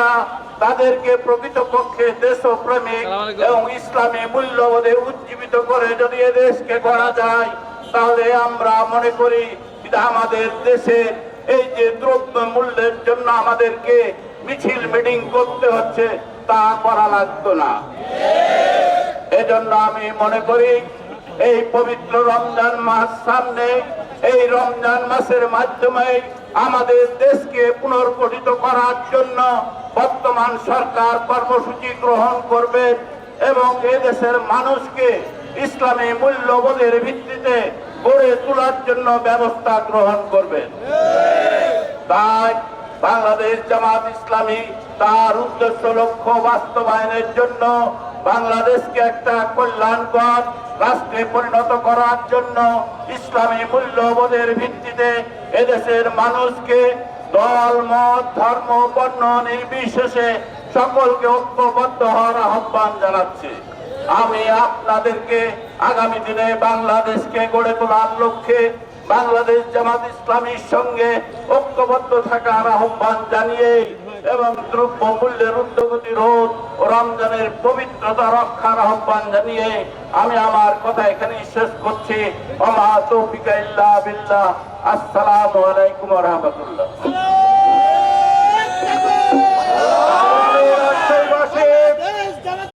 যারা তাদেরকে প্রকৃতপক্ষে দেশপ্রেমিক এবং ইসলামী মূল্যবোধে উজ্জীবিত করে যদি দেশকে করা যায় তাহলে আমরা মনে করি আমাদের দেশের এই যে দ্রব্য মূল্যের জন্য আমাদেরকে মিছিল মিটিং করতে হচ্ছে তা করা লাগতো না। এজন্য আমি মনে করি এই পবিত্র রমজান মাস সামনে এই রমজান মাসের মাধ্যমে আমাদের দেশকে পুনর্গঠিত করার জন্য বর্তমান সরকার কর্মসূচি গ্রহণ করবে এবং দেশের মানুষকে ইসলামী মূল্যবোধের ভিত্তিতে গড়ে তোলার জন্য ব্যবস্থা গ্রহণ করবে। তাই বাংলাদেশ জামাত ইসলামী তার উদ্দেশ্য লক্ষ্য বাস্তবায়নের জন্য বাংলাদেশকে একটা কল্যাণকর রাষ্ট্রে পরিণত করার জন্য ইসলামী মূল্যবোধের ভিত্তিতে এদেশের মানুষকে দল, মত, ধর্ম, বর্ণ নির্বিশেষে সকলকে ঐক্যবদ্ধ হওয়ার আহ্বান জানাচ্ছে। আমি আপনাদেরকে আগামী দিনে বাংলাদেশকে গড়ে তোলার লক্ষ্যে বাংলাদেশ জামাত ইসলামীর সঙ্গে ঐক্যবদ্ধ থাকার আহ্বান জানিয়ে এবং দ্রব্য মূল্যের উদ্যোগতি রোধ ও রমজানের পবিত্রতা রক্ষার আহ্বান জানিয়ে আমি আমার কথা এখানে শেষ করছি। আসসালামু আলাইকুম রাহমাতুল্লাহ।